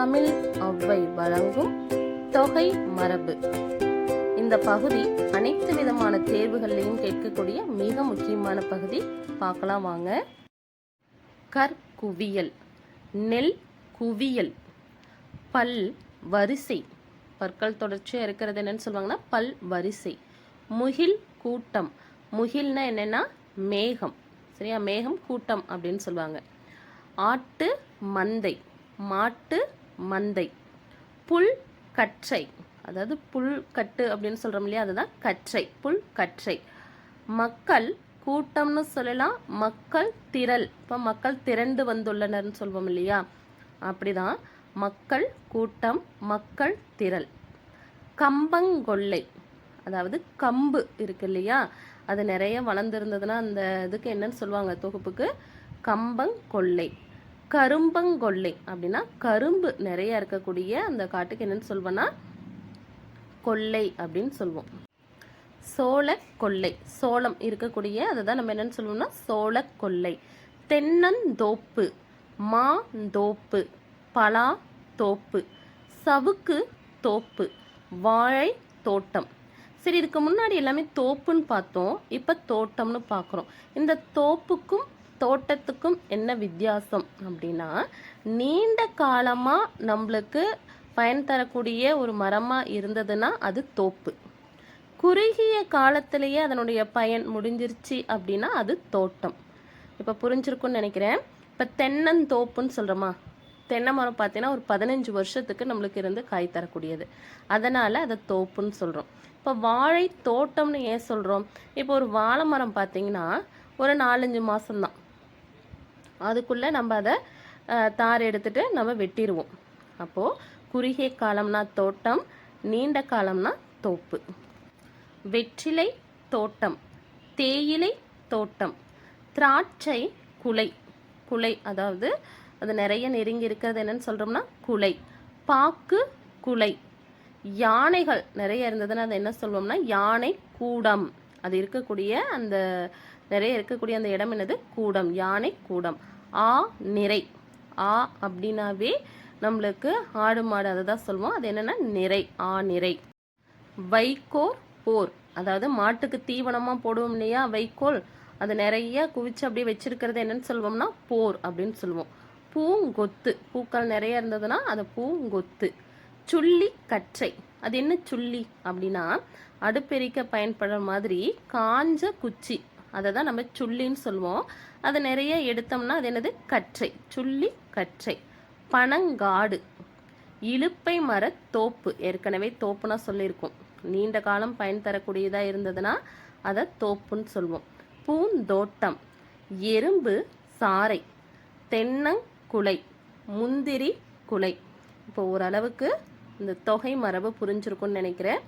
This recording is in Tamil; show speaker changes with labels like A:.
A: தமிழ் ஒவ்வை வழங்கும் தொகை மரபு. இந்த பகுதி அனைத்து விதமான தேர்வுகள்லையும் கேட்கக்கூடிய மிக முக்கியமான பகுதி. பார்க்கலாம் வாங்க. கற்குவியல் நெல் குவியல் பல் வரிசை. பற்கள் தொடர்ச்சியாக இருக்கிறது என்னன்னு சொல்லுவாங்கன்னா பல் வரிசை. முகில் கூட்டம் முகில்னா என்னென்னா மேகம். சரியா? மேகம் கூட்டம் அப்படின்னு சொல்லுவாங்க. ஆட்டு மந்தை மாட்டு மந்தை. புல் கற்றை. அதாவது புல் கட்டு அப்படின்னு சொல்கிறோம் இல்லையா? அதுதான் கற்றை. புல் கற்றை. மக்கள் கூட்டம்னு சொல்லலாம். மக்கள் திரள். இப்போ மக்கள் திரண்டு வந்துள்ளனர்னு சொல்வோம் இல்லையா? அப்படிதான். மக்கள் கூட்டம் மக்கள் திரள். கம்பங்கொள்ளை அதாவது கம்பு இருக்கு இல்லையா? அது நிறைய வளர்ந்துருந்ததுன்னா அந்த இதுக்கு என்னன்னு சொல்லுவாங்க தொகுப்புக்கு? கம்பங்கொள்ளை கரும்பங்கொள்ளை அப்படின்னா கரும்பு நிறைய இருக்கக்கூடிய அந்த காட்டுக்கு என்னன்னு சொல்வோன்னா கொள்ளை அப்படின்னு சொல்லுவோம் சோள கொள்ளை சோளம் இருக்கக்கூடிய அதை தான் நம்ம என்னன்னு சொல்லுவோம்னா சோள கொள்ளை. தென்னந்தோப்பு மாந்தோப்பு பலா தோப்பு சவுக்கு தோப்பு வாழை தோட்டம். சரி இதுக்கு முன்னாடி எல்லாமே தோப்புன்னு பார்த்தோம் இப்போ தோட்டம்னு பார்க்குறோம். இந்த தோப்புக்கும் தோட்டத்துக்கும் என்ன வித்தியாசம் அப்படின்னா நீண்ட காலமாக நம்மளுக்கு பயன் தரக்கூடிய ஒரு மரமாக இருந்ததுன்னா அது தோப்பு. குறுகிய காலத்திலேயே அதனுடைய பயன் முடிஞ்சிருச்சு அப்படின்னா அது தோட்டம். இப்போ புரிஞ்சிருக்குன்னு நினைக்கிறேன். இப்போ தென்னந்தோப்புன்னு சொல்கிறோமா தென்னை மரம் பார்த்தீங்கன்னா ஒரு பதினஞ்சு வருஷத்துக்கு நம்மளுக்கு இருந்து காய் தரக்கூடியது. அதனால் அதை தோப்புன்னு சொல்கிறோம் இப்போ வாழை தோட்டம்னு ஏன் சொல்கிறோம் இப்போ ஒரு வாழை மரம் பார்த்தீங்கன்னா ஒரு நாலஞ்சு மாதம்தான் அதுக்குள்ளே நம்ம அதை தார் எடுத்துட்டு நம்ம வெட்டிடுவோம் அப்போது குறுகிய காலம்னா தோட்டம் நீண்ட காலம்னா தோப்பு. வெற்றிலை தோட்டம் தேயிலை தோட்டம் திராட்சை குலை குலை அதாவது அது நிறைய நெருங்கி இருக்கிறது என்னன்னு சொல்கிறோம்னா குலை பாக்கு குலை யானைகள் நிறைய இருந்ததுன்னா அது என்ன சொல்வோம்னா யானை கூடம். அது இருக்கக்கூடிய அந்த நிறைய இருக்கக்கூடிய அந்த இடம் என்னது? கூடம் யானை கூடம். ஆ நிறை. ஆ அப்படின்னாவே நம்மளுக்கு ஆடு மாடு அதை தான் சொல்லுவோம். அது என்னென்னா நிறை ஆ நிறை. வைக்கோர் போர். அதாவது மாட்டுக்கு தீவனமாக போடுவோம் இல்லையா? வைக்கோல். அதை நிறைய குவிச்சு அப்படியே வச்சிருக்கிறது என்னன்னு சொல்லுவோம்னா போர் அப்படின்னு சொல்லுவோம். பூங்கொத்து. பூக்கள் நிறைய இருந்ததுன்னா அது பூங்கொத்து. சுள்ளி கற்றை அது என்ன சுள்ளி அப்படின்னா அடுப்பெரிக்க பயன்படுற மாதிரி காஞ்ச குச்சி. அதை தான் நம்ம சுள்ளின்னு சொல்லுவோம். அதை நிறைய எடுத்தோம்னா அது என்னது? கற்றை. சுள்ளி கற்றை. பனங்காடு. இலுப்பை மர தோப்பு. ஏற்கனவே தோப்புனா சொல்லியிருக்கோம். நீண்ட காலம் பயன் தரக்கூடியதாக இருந்ததுன்னா அதை தோப்புன்னு சொல்லுவோம் பூந்தோட்டம். எறும்பு சாறை. தென்னங்குலை முந்திரி குலை. இப்போ ஓரளவுக்கு இந்த தொகை மரபு புரிஞ்சிருக்கும்னு நினைக்கிறேன்.